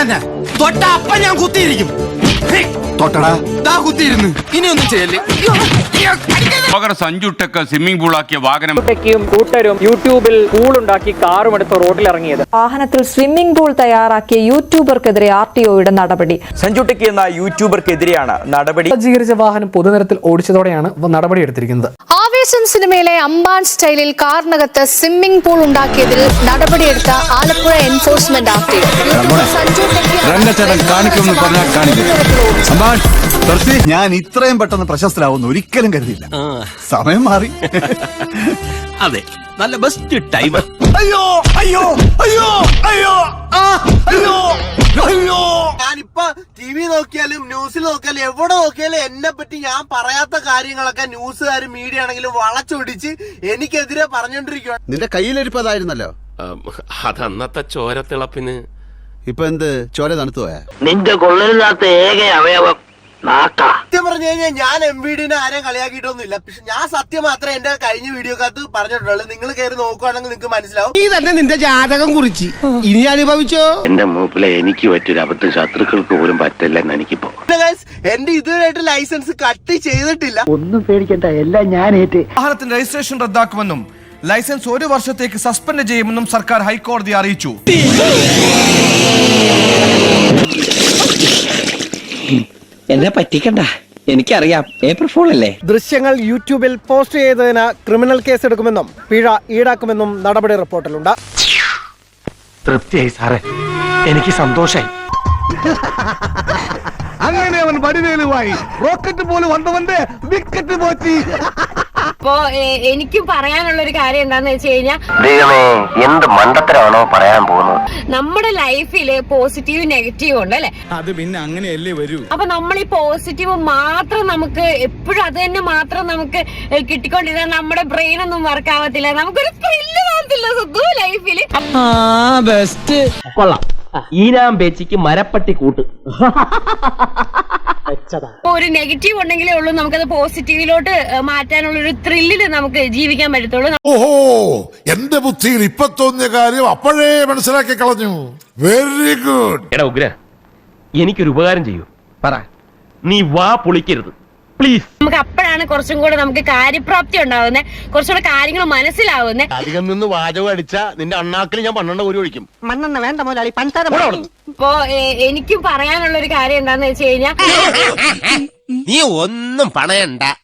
തന്നെ തൊട്ട അപ്പ ഞാൻ കുത്തിയിരിക്കും. തൊട്ടടാ. ദാ കുത്തിയിരുന്നു. ഇനി ഒന്നും ചെയ്യല്ലേ പകരം സഞ്ജു ടെക്ക് സ്വിമ്മിംഗ് പൂളാക്കിയ വാഹനം. ടെക്കിയും കൂട്ടരും യൂട്യൂബിൽ പൂളുണ്ടാക്കി കാറും എടുത്ത് റോഡിൽ ഇറങ്ങിയത് വാഹനത്തിൽ സ്വിമ്മിംഗ് പൂൾ തയ്യാറാക്കിയ യൂട്യൂബർക്കെതിരെ ആർ ടി ഒയുടെ നടപടി. സഞ്ജു ടെക്കി എന്ന യൂട്യൂബർക്കെതിരെയാണ് നടപടി. സജ്ജീകരിച്ച വാഹനം പൊതുനിരത്തിൽ ഓടിച്ചതോടെയാണ് നടപടിയെടുത്തിരിക്കുന്നത് ആവേശം സിനിമയിലെ അമ്പാൻ സ്റ്റൈലിൽ കാറിനകത്ത് സ്വിമ്മിംഗ് പൂൾ ഉണ്ടാക്കിയതിൽ നടപടിയെടുത്ത ആലപ്പുഴ എൻഫോഴ്സ്മെന്റ് ആർട്ടി ഞാൻ ഇത്രയും പെട്ടെന്ന് പ്രശസ്തരാവുന്ന ഒരിക്കലും കരുതിയില്ല. സമയം മാറി. അതെ നല്ല ബെസ്റ്റ് ടൈം അയ്യോ അയ്യോ അയ്യോ അയ്യോ അയ്യോ. നോക്കിയാലും ന്യൂസിൽ നോക്കിയാലും എവിടെ നോക്കിയാലും എന്നെ പറ്റി ഞാൻ പറയാത്ത കാര്യങ്ങളൊക്കെ ന്യൂസുകാർ മീഡിയ ആണെങ്കിലും വളച്ചൊടിച്ച് എനിക്കെതിരെ പറഞ്ഞോണ്ടിരിക്കുകയാണ് നിന്റെ കയ്യിലിരിപ്പതായിരുന്നല്ലോ അതന്നത്തെ ചോരത്തിളപ്പിന്. ഇപ്പൊ എന്ത്? ചോര തണുത്തു പോയാ? നിന്റെ കൊള്ളരുതാത്ത ഏക അവയവം. സത്യം പറഞ്ഞു കഴിഞ്ഞാൽ ഞാൻ എം വി ഡിനെ ആരെയും കളിയാക്കിയിട്ടൊന്നുമില്ല. പക്ഷെ ഞാൻ സത്യം മാത്രമേ എന്റെ കഴിഞ്ഞ വീഡിയോക്കകത്ത് പറഞ്ഞിട്ടുള്ളൂ. നിങ്ങൾ കയറി നോക്കുവാണെങ്കിൽ നിങ്ങൾക്ക് മനസ്സിലാവും. നീ തന്നെ നിന്റെ ജാതകം കുറിച്ച്. ഇനി അനുഭവിച്ചോ? എന്റെ മൂപ്പിലെ എനിക്ക് പറ്റൊരു അബദ്ധം ശത്രുക്കൾക്ക് പോലും പറ്റില്ലെന്ന് എനിക്കിപ്പോ. പിന്നെ guys, എന്റെ ഇതുവരെയായിട്ട് ലൈസൻസ് കട്ട് ചെയ്തിട്ടില്ല. ഒന്നും പേടിക്കണ്ട എല്ലാം ഞാൻ ഏറ്റ്. വാഹനത്തിന്റെ രജിസ്ട്രേഷൻ റദ്ദാക്കുമെന്നും ലൈസൻസ് ഒരു വർഷത്തേക്ക് സസ്പെൻഡ് ചെയ്യുമെന്നും സർക്കാർ ഹൈക്കോടതി അറിയിച്ചു. എന്നെ പറ്റിക്കണ്ട. എനിക്കറിയാം. ഏപ്രിൽ ഫോൾ അല്ലേ? ദൃശ്യങ്ങൾ യൂട്യൂബിൽ പോസ്റ്റ് ചെയ്തതിന് ക്രിമിനൽ കേസ് എടുക്കുമെന്നും പിഴ ഈടാക്കുമെന്നും നടപടി റിപ്പോർട്ടിലുണ്ട്. തൃപ്തിയായി സാറേ. എനിക്ക് സന്തോഷായി. അങ്ങനെ അവൻ വടിവേലുമായി റോക്കറ്റ് പോലും വന്നവന്റെ വിക്കറ്റ് പോറ്റി. അപ്പോ എനിക്കും പറയാനുള്ള ഒരു കാര്യം എന്താന്ന് വെച്ച് കഴിഞ്ഞാൽ എന്ത് മണ്ടത്തരാണോ പറയാൻ പോകുന്നത്? നമ്മുടെ ലൈഫിൽ പോസിറ്റീവ് നെഗറ്റീവ് ഉണ്ട് അല്ലെ? അത് പിന്നെ അങ്ങനെയല്ലേ വരൂ? അപ്പൊ നമ്മൾ ഈ പോസിറ്റീവ് മാത്രം നമുക്ക് എപ്പോഴും അത് തന്നെ മാത്രം നമുക്ക് കിട്ടിക്കൊണ്ടിരുന്ന നമ്മുടെ ബ്രെയിൻ ഒന്നും വർക്ക് ആവത്തില്ല. നമുക്കൊരു ത്രില്ല് കാണത്തില്ല സുഖു ലൈഫിൽ കൊള്ളാം. ഈനാം പേച്ചിക്ക് മരപ്പട്ടി കൂട്ട്. അപ്പൊ ഒരു നെഗറ്റീവ് ഉണ്ടെങ്കിലേ ഉള്ളൂ നമുക്കത് പോസിറ്റീവിലോട്ട് മാറ്റാനുള്ള ഒരു ത്രില്ലിൽ നമുക്ക് ജീവിക്കാൻ പറ്റത്തുള്ളൂ. ഓഹോ എന്റെ ബുദ്ധിയിൽ ഇപ്പൊ തോന്നിയ കാര്യം അപ്പോഴേ മനസ്സിലാക്കി കളഞ്ഞു. വെരി ഗുഡ് എടാ ഉഗ്ര എനിക്കൊരു ഉപകാരം ചെയ്യൂ. പറ. നീ വാ പൊളിക്കരുത്. പ്ലീസ് നമുക്ക് അപ്പോഴാണ് കുറച്ചും കൂടെ നമുക്ക് കാര്യപ്രാപ്തി ഉണ്ടാവുന്നത് കുറച്ചുകൂടെ കാര്യങ്ങൾ മനസ്സിലാവുന്നത് അധികം നിന്ന് വാചകം അടിച്ച നിന്റെ അണ്ണാക്കിൽ ഞാൻ പന്ത്രണ്ട് ഒരു ഒഴിക്കും. മണ്ണെണ്ണ വേണ്ട മുതലാളി പഞ്ചാര ഇപ്പോ ഏഹ് എനിക്കും പറയാനുള്ള ഒരു കാര്യം എന്താന്ന് വെച്ച് കഴിഞ്ഞാൽ നീ ഒന്നും പണയണ്ട.